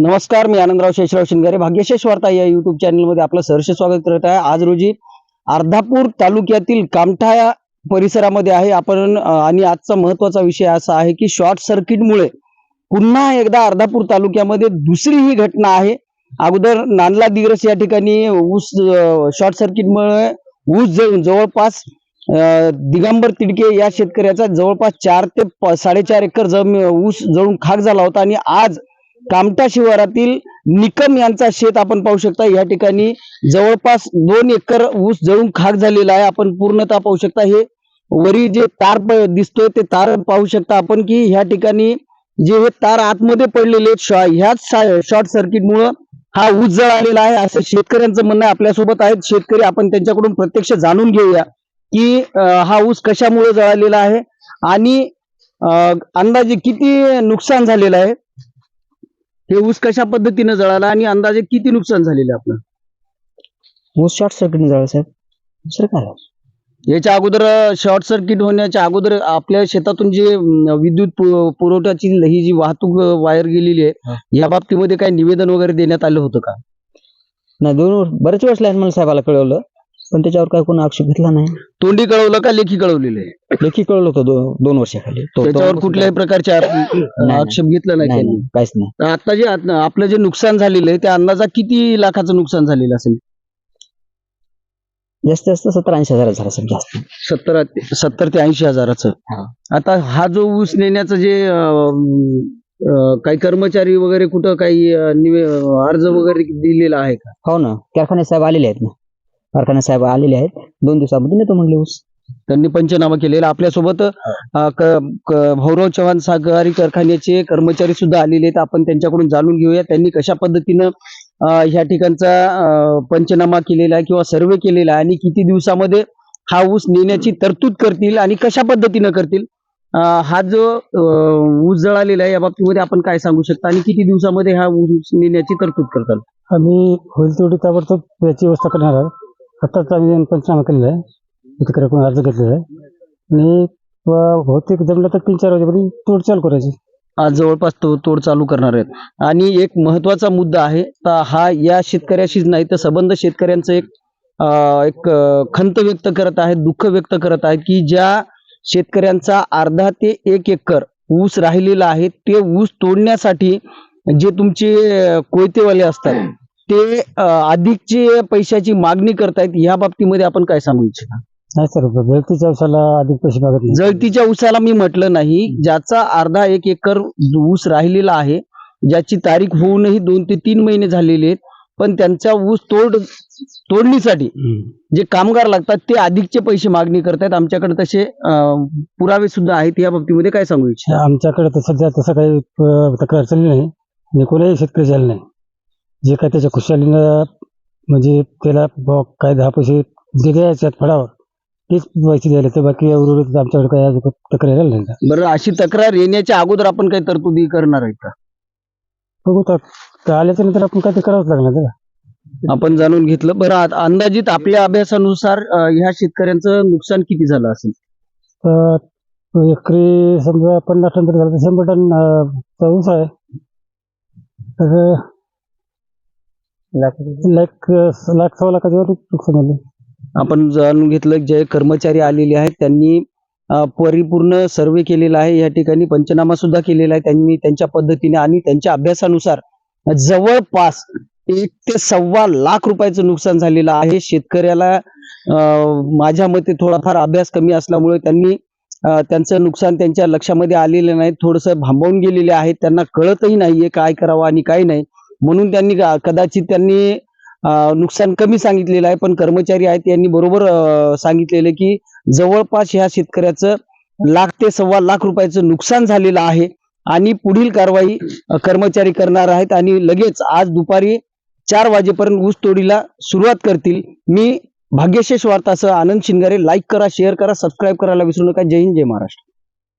नमस्कार मी आनंदराव शेषराव शिंगारे भाग्यशेष वार्ता या युट्यूब चॅनलमध्ये आपलं सहर्ष स्वागत करत आहे. आज रोजी अर्धापूर तालुक्यातील कामठा या परिसरामध्ये आहे. आपण आणि आजचा महत्त्वाचा विषय असा आहे की शॉर्ट सर्किटमुळे पुन्हा एकदा अर्धापूर तालुक्यामध्ये दुसरी ही घटना आहे. अगोदर नांदला दिग्रस या ठिकाणी ऊस शॉर्ट सर्किटमुळे ऊस जळून जवळपास दिगंबर तिडके या शेतकऱ्याचा जवळपास चार ते साडेचार एकर जम ऊस जळून खाक झाला होता आणि आज कामठा शिवारातील निकम यांचा शेत आपण पाहू शकता. या ठिकाणी जवळपास दोन एकर ऊस जळून खाक झालेला आहे. आपण पूर्णतः पाहू शकता. हे वरी जे तार दिसतोय ते तार पाहू शकता आपण की ह्या ठिकाणी जे हे तार आतमध्ये पडलेले आहेत शॉ- ह्याच शॉर्ट सर्किटमुळं हा ऊस जळालेला आहे. असं शेतकऱ्यांचं म्हणणं आपल्यासोबत आहेत. शेतकरी आपण त्यांच्याकडून प्रत्यक्ष जाणून घेऊया. की हा ऊस कशामुळे जळालेला आहे आणि अंदाजे किती नुकसान झालेलं आहे? हे ऊस कशा पद्धतीने जळाला आणि अंदाजे किती नुकसान झालेलं आहे आपलं? ऊस शॉर्ट सर्किट झालं साहेब. दुसरं काय याच्या अगोदर शॉर्ट सर्किट होण्याच्या अगोदर आपल्या शेतातून जे विद्युत पुरवठ्याची ही जी वाहतूक वायर गेलेली. आहे या बाबतीमध्ये काही निवेदन वगैरे देण्यात आलं होतं का? नाही दोन बरेच वर्ष लाईन मला साहेबाला कळवलं. पण त्याच्यावर काय कोणी आक्षेप घेतला नाही. तोंडी कळवलं का लेखी कळवलेलं आहे? लेखी कळवलं होतं दो- दोन वर्षाखाली. तो- तो- त्याच्यावर कुठल्याही प्रकारचे आप- नाही. आक्षेप घेतला नाही नाही त्यांनी. नाही, काहीच नाही. आता जे आत- आपलं जे नुकसान झालेलं आहे त्या अंदाजा किती लाखाचं नुकसान झालेलं असेल? जास्तीत जास्त सत्तर ऐंशी हजार झाला साहेब जास्त. सत्तर सत्तर ते ऐंशी हजाराचं. हा. आता हा जो ऊस नेण्याचं जे अं, अं, काही कर्मचारी वगैरे कुठं काही अं, निवे अर्ज वगैरे दिलेला आहे का? हो ना. कारखाने साहेब आलेले आहेत ना. कारखाने साहेब आलेले आहेत. दोन दिवसामध्ये नेतो म्हणले ऊस त्यांनी पंचनामा केलेला. आपल्यासोबत अं, क- क- भाऊराव चव्हाण सहकारी कारखान्याचे कर्मचारी सुद्धा आलेले आहेत. आपण त्यांच्याकडून जाणून घेऊया. त्यांनी कशा पद्धतीनं अं, ह्या ठिकाणचा अं, पंचनामा केलेला आहे किंवा सर्वे केलेला आहे आणि किती दिवसामध्ये हा ऊस नेण्याची तरतूद करतील आणि कशा पद्धतीनं करतील? अं, हा जो अं, ऊस जळालेला आहे या बाबतीमध्ये आपण काय सांगू शकता? आणि किती दिवसामध्ये हा ऊस नेण्याची तरतूद करताल? आम्ही होईल तेवढी ताबडतोब याची व्यवस्था करणार आहोत. आत्ताच आम्ही पंचनामा केलेला आहे. शेतकऱ्याकडून अर्ज घेतलेला आहे. आणि व- बहुतेक जमलं तर तीन चार वाजेपर्यंत तोड चालू करायची. आज जवळपास तो तोड चालू करणार आहेत. आणि एक महत्त्वाचा मुद्दा आहे तर हा या शेतकऱ्याशीच नाही तर संबंध शेतकऱ्यांचं एक अं, एक अं, खंत व्यक्त करत आहेत दुःख व्यक्त करत आहेत की ज्या शेतकऱ्यांचा अर्धा ते एक एकर ऊस राहिलेला आहे ते ऊस तोडण्यासाठी जे तुमचे अं, कोयतेवाले असतात ते अधिकची पैशाची मागणी करतायत या बाबतीमध्ये आपण काय सांगू इच्छिता? नाही सर गळतीच्या अंशाला अधिक पैसे मागत नाही. जळतीच्या ऊसाला मी म्हटलं नाही ज्याचा अर्धा एक एकर ऊस राहिलेला आहे ज्याची तारीख होऊनही दोन ते तीन महिने झालेले आहेत पण त्यांचा ऊस तोड तोडणीसाठी जे कामगार लागतात ते अधिकचे पैसे मागणी करतायत. आमच्याकडे तसे पुरावे सुद्धा आहेत या बाबतीमध्ये काय सांगू इच्छिता? आमच्याकडे तर सध्या तसं काही तक्रार चालली नाही आणि कोणाही शेतकरी झाले नाही. जे काय त्याच्या खुशालीनं म्हणजे त्याला ब- काय दहा पैसे जे द्यायचे फळावर तेच पैसे द्यायला तर बाकी उर्वरित आमच्याकडे अजून तक्रार आली नाही. बरं अशी तक्रार येण्याच्या अगोदर आपण काही तरतुदी करणार आहेत का? बघू तर तर आल्याच्यानंतर आपण काय ते करावंच लागणार त्याला आपण जाणून घेतलं. बरं आता अंदाजित आपल्या अभ्यासानुसार अं, ह्या शेतकऱ्यांचं नुकसान किती झालं असेल? तर एकरी समजा पन्नास टन तरी झालं तर शंभर टन अं, चा ऊस आहे. तर लाख लाख सव्वा लाखाच्या वर नुकसान झालं आपण जाणून घेतलं जे कर्मचारी आलेले आहेत त्यांनी अ, परिपूर्ण सर्वे केलेला आहे. या ठिकाणी पंचनामा सुद्धा केलेला आहे. त्यांनी त्यांच्या पद्धतीने आणि त्यांच्या अभ्यासानुसार जवळपास एक ते सव्वा लाख रुपयाचं नुकसान झालेलं आहे. शेतकऱ्याला अ, माझ्या मते थोडाफार अभ्यास कमी असल्यामुळे त्यांनी अ, त्यांचं नुकसान त्यांच्या लक्षामध्ये आलेलं नाही. थोडंसं भांबवून गेलेले आहेत त्यांना कळतही नाहीये काय करावं आणि काय नाही. म्हणून त्यांनी कदाचित त्यांनी नुकसान कमी सांगितलेलं आहे पण कर्मचारी आहेत यांनी बरोबर अ, सांगितलेलं की जवळपास ह्या शेतकऱ्याचं लाख ते सव्वा लाख रुपयाचं नुकसान झालेलं आहे आणि पुढील कारवाई कर्मचारी करणार आहेत आणि लगेच आज दुपारी चार वाजेपर्यंत ऊस तोडीला सुरुवात करतील. मी भाग्यशेष वार्तासह आनंद शिंगारे लाईक करा शेअर करा सबस्क्राईब करायला विसरू नका. जय हिंद जय महाराष्ट्र.